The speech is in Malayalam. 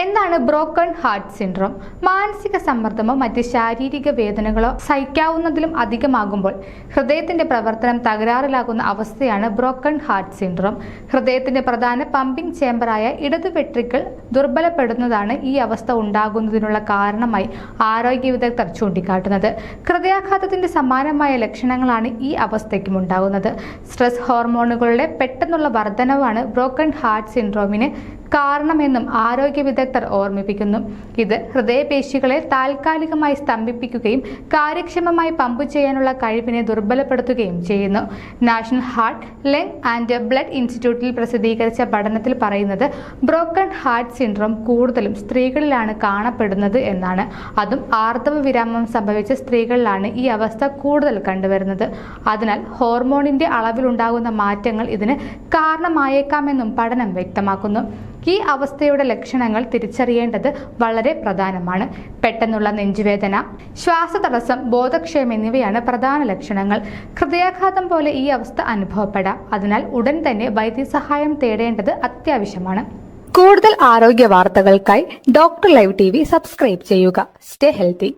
എന്താണ് ബ്രോക്കൺ ഹാർട്ട് സിൻഡ്രോം? മാനസിക സമ്മർദ്ദമോ മറ്റ് ശാരീരിക വേദനകളോ സഹിക്കാവുന്നതിലും അധികമാകുമ്പോൾ ഹൃദയത്തിന്റെ പ്രവർത്തനം തകരാറിലാകുന്ന അവസ്ഥയാണ് ബ്രോക്കൺ ഹാർട്ട് സിൻഡ്രോം. ഹൃദയത്തിന്റെ പ്രധാന പമ്പിംഗ് ചേംബറായ ഇടതു വെട്രിക്കിൾ ദുർബലപ്പെടുന്നതാണ് ഈ അവസ്ഥ ഉണ്ടാകുന്നതിനുള്ള കാരണമായി ആരോഗ്യ വിദഗ്ധർ ചൂണ്ടിക്കാട്ടുന്നത്. ഹൃദയാഘാതത്തിന്റെ സമാനമായ ലക്ഷണങ്ങളാണ് ഈ അവസ്ഥയ്ക്കും ഉണ്ടാകുന്നത്. സ്ട്രെസ് ഹോർമോണുകളുടെ പെട്ടെന്നുള്ള വർധനവാണ് ബ്രോക്കൺ ഹാർട്ട് സിൻഡ്രോമിന് കാരണമെന്നും ആരോഗ്യ വിദഗ്ധർ ഓർമ്മിപ്പിക്കുന്നു. ഇത് ഹൃദയപേശികളെ താൽക്കാലികമായി സ്തംഭിപ്പിക്കുകയും കാര്യക്ഷമമായി പമ്പ് ചെയ്യാനുള്ള കഴിവിനെ ദുർബലപ്പെടുത്തുകയും ചെയ്യുന്നു. National heart lung and blood ഇൻസ്റ്റിറ്റ്യൂട്ടിൽ പ്രസിദ്ധീകരിച്ച പഠനത്തിൽ പറയുന്നത് ബ്രോക്കൺ ഹാർട്ട് സിൻഡ്രോം കൂടുതലും സ്ത്രീകളിലാണ് കാണപ്പെടുന്നത് എന്നാണ്. അതും ആർത്തവ വിരാമം സംഭവിച്ച സ്ത്രീകളിലാണ് ഈ അവസ്ഥ കൂടുതൽ കണ്ടുവരുന്നത്. അതിനാൽ ഹോർമോണിന്റെ അളവിലുണ്ടാകുന്ന മാറ്റങ്ങൾ ഇതിന് കാരണമായേക്കാമെന്നും പഠനം വ്യക്തമാക്കുന്നു. ഈ അവസ്ഥയുടെ ലക്ഷണങ്ങൾ തിരിച്ചറിയേണ്ടത് വളരെ പ്രധാനമാണ്. പെട്ടെന്നുള്ള നെഞ്ചുവേദന ശ്വാസതടസ്സം ബോധക്ഷയം എന്നിവയാണ് പ്രധാന ലക്ഷണങ്ങൾ. ഹൃദയാഘാതം പോലെ ഈ അവസ്ഥ അനുഭവപ്പെടാം. അതിനാൽ ഉടൻ തന്നെ വൈദ്യസഹായം തേടേണ്ടത് അത്യാവശ്യമാണ്. കൂടുതൽ ആരോഗ്യ വാർത്തകൾക്കായി ഡോക്ടർ ലൈവ് ടി സബ്സ്ക്രൈബ് ചെയ്യുക. Stay healthy.